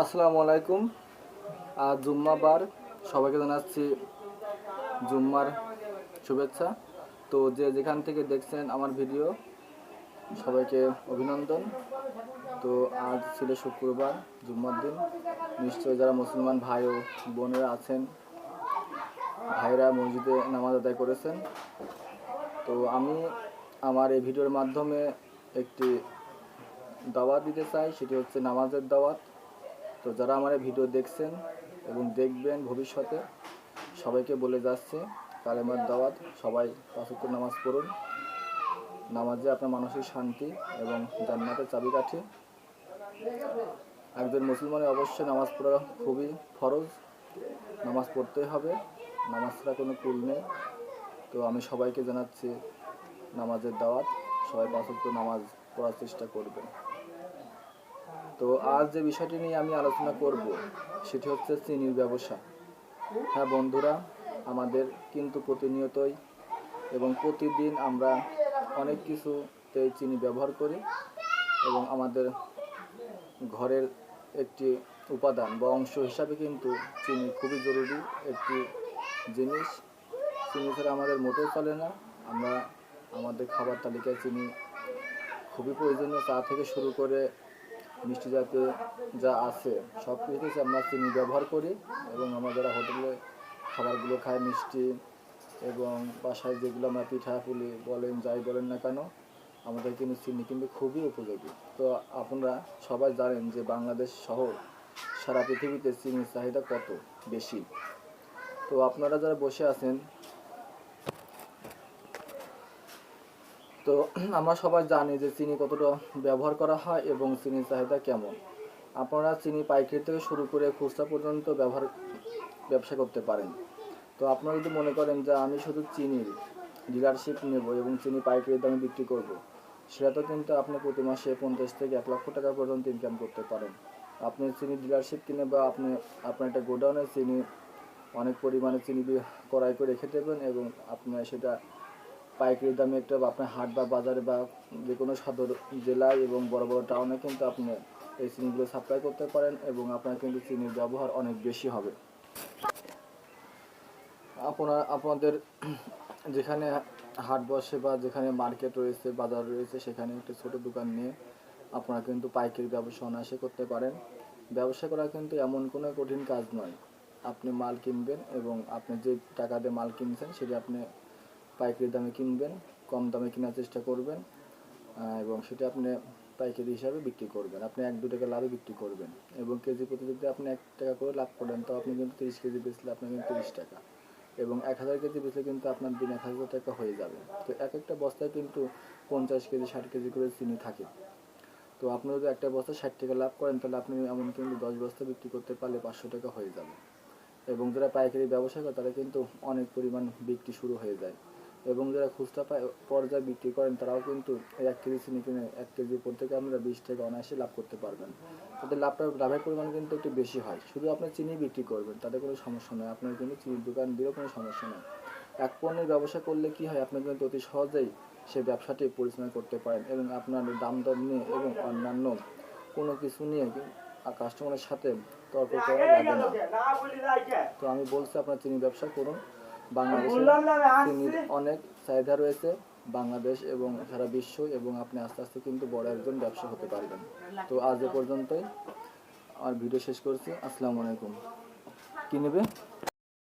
আসসালামু আলাইকুম। আজ জুম্মাবার, সবাইকে জানাচ্ছি জুম্মার শুভেচ্ছা। তো যে যেখান থেকে দেখছেন আমার ভিডিও, সবাইকে অভিনন্দন। তো আজ ছিল শুক্রবার, জুম্মার দিন। নিশ্চয়ই যারা মুসলমান ভাই ও বোনেরা আছেন, ভাইরা মসজিদে নামাজ আদায় করেছেন। তো আমি আমার এই ভিডিওর মাধ্যমে একটি দাওয়াত দিতে চাই, সেটি হচ্ছে নামাজের দাওয়াত। তো যারা আমার ভিডিও দেখছেন এবং দেখবেন ভবিষ্যতে, সবাইকে বলে যাচ্ছে, কালেমার দাওয়াত, সবাই পাঁচক্য নামাজ পড়ুন। নামাজে আপনার মানসিক শান্তি এবং জান্নাতের চাবিকাঠি। একজন মুসলমানের অবশ্যই নামাজ পড়া খুবই ফরজ। নামাজ পড়তেই হবে, নামাজ ছাড়া কোনো কুল নেই। তো আমি সবাইকে জানাচ্ছি, নামাজের দাওয়াত, সবাই পাঁচক্য নামাজ পড়ার চেষ্টা করবেন। তো আজ যে বিষয়টি নিয়ে আমি আলোচনা করব, সেটি হচ্ছে চিনির ব্যবসা। হ্যাঁ বন্ধুরা, আমাদের কিন্তু প্রতিনিয়তই এবং প্রতিদিন আমরা অনেক কিছুতে চিনি ব্যবহার করি এবং আমাদের ঘরের একটি উপাদান বা অংশ হিসাবে কিন্তু চিনি খুবই জরুরি একটি জিনিস। চিনি ছাড়া আমাদের মোটেও চলে না। আমরা আমাদের খাবার তালিকায় চিনি খুবই প্রয়োজনীয় চা থেকে শুরু করে মিষ্টি জাতীয় যা আছে, সব কিছুতে আমরা চিনি ব্যবহার করি এবং আমরা যারা হোটেলে খাবারগুলো খাই মিষ্টি এবং বাসায় যেগুলো আমরা পিঠা পুলি বলেন, যাই বলেন না কেন, আমাদের কিন্তু চিনি কিন্তু খুবই উপযোগী। তো আপনারা সবাই জানেন যে বাংলাদেশ সহ সারা পৃথিবীতে চিনির চাহিদা কত বেশি। তো আপনারা যারা বসে আছেন তো আমরা সবাই জানি যে চিনি কতটা ব্যবহার করা হয় এবং চিনির চাহিদা কেমন। আপনারা চিনি পাইকারি থেকে শুরু করে খুচরা পর্যন্ত ব্যবহার, ব্যবসা করতে পারেন। তো আপনারা যদি মনে করেন যে আমি শুধু চিনির ডিলারশিপ নেব এবং চিনি পাইকারি দামে বিক্রি করব, সেটা তো কিন্তু আপনি প্রতি মাসে পঞ্চাশ থেকে এক লক্ষ টাকা পর্যন্ত ইনকাম করতে পারেন। আপনি চিনি ডিলারশিপ কিনে বা আপনি, আপনার একটা গোডাউনে চিনি, অনেক পরিমাণে চিনি ক্রয় করে রেখে দেবেন এবং আপনার সেটা পাইকারি দামে একটা আপনার হাট বা বাজারে বা যে কোনো সদর জেলায় এবং বড় বড় টাউনে কিন্তু আপনি এই চিনিগুলো সাপ্লাই করতে পারেন এবং আপনার কিন্তু চিনির ব্যবহার অনেক বেশি হবে। আপনার, আপনাদের যেখানে হাট বসে বা যেখানে মার্কেট রয়েছে, বাজার রয়েছে, সেখানে একটি ছোট দোকান নিয়ে আপনারা কিন্তু পাইকারি ব্যবসা অনায়াসে করতে পারেন। ব্যবসা করা কিন্তু এমন কোনো কঠিন কাজ নয়। আপনি মাল কিনবেন এবং আপনি যে টাকা দিয়ে মাল কিনছেন, সেটা আপনি পাইকারি দামে কিনবেন, কম দামে কেনার চেষ্টা করবেন এবং সেটা আপনি পাইকারি হিসাবে বিক্রি করবেন। আপনি এক দু টাকা লাভে বিক্রি করবেন এবং কেজি প্রতি যদি আপনি এক টাকা করে লাভ করেন তো আপনি কিন্তু তিরিশ কেজি বেচলে আপনি কিন্তু তিরিশ টাকা। এবং এক হাজার কেজি বেচলে কিন্তু আপনার দিন এক হাজার টাকা হয়ে যাবে। তো এক একটা বস্তায় কিন্তু পঞ্চাশ কেজি, ষাট কেজি করে চিনি থাকে। তো আপনি যদি একটা বস্তা ষাট টাকা লাভ করেন, তাহলে আপনি এমন কিন্তু দশ বস্তা বিক্রি করতে পারলে পাঁচশো টাকা হয়ে যাবে। এবং যারা পাইকারি ব্যবসা করে, তারা কিন্তু অনেক পরিমাণ বিক্রি শুরু হয়ে যায়। এবং যারা খুচরা পর্যায়ে বিক্রি করেন, তারাও কিন্তু এক কেজি চিনি কিনে এক কেজি উপর থেকে আপনারা বিশ থেকে অনায়াসে লাভ করতে পারবেন। তাদের লাভটা, লাভের পরিমাণ কিন্তু একটু বেশি হয়। শুধু আপনি চিনি বিক্রি করবেন, তাতে কোনো সমস্যা নয় আপনার কিন্তু চিনির দোকান দিয়েও কোনো সমস্যা নয় এক পণ্যের ব্যবসা করলে কি হয়? আপনি কিন্তু অতি সহজেই সেই ব্যবসাটি পরিচালনা করতে পারেন এবং আপনার দাম দর নিয়ে এবং অন্যান্য কোনো কিছু নিয়ে কাস্টমারের সাথে তর্ক করা লাগে না। তো আমি বলছি, আপনার চিনি ব্যবসা করুন। বাংলাদেশে চিনির অনেক চাহিদা রয়েছে বাংলাদেশ এবং সারা বিশ্ব এবং আপনি আস্তে আস্তে কিন্তু বড় একজন ব্যবসা হতে পারবেন। তো আজ এ পর্যন্তই। আর ভিডিও শেষ করছি। আসসালামু আলাইকুম। কি নেবে?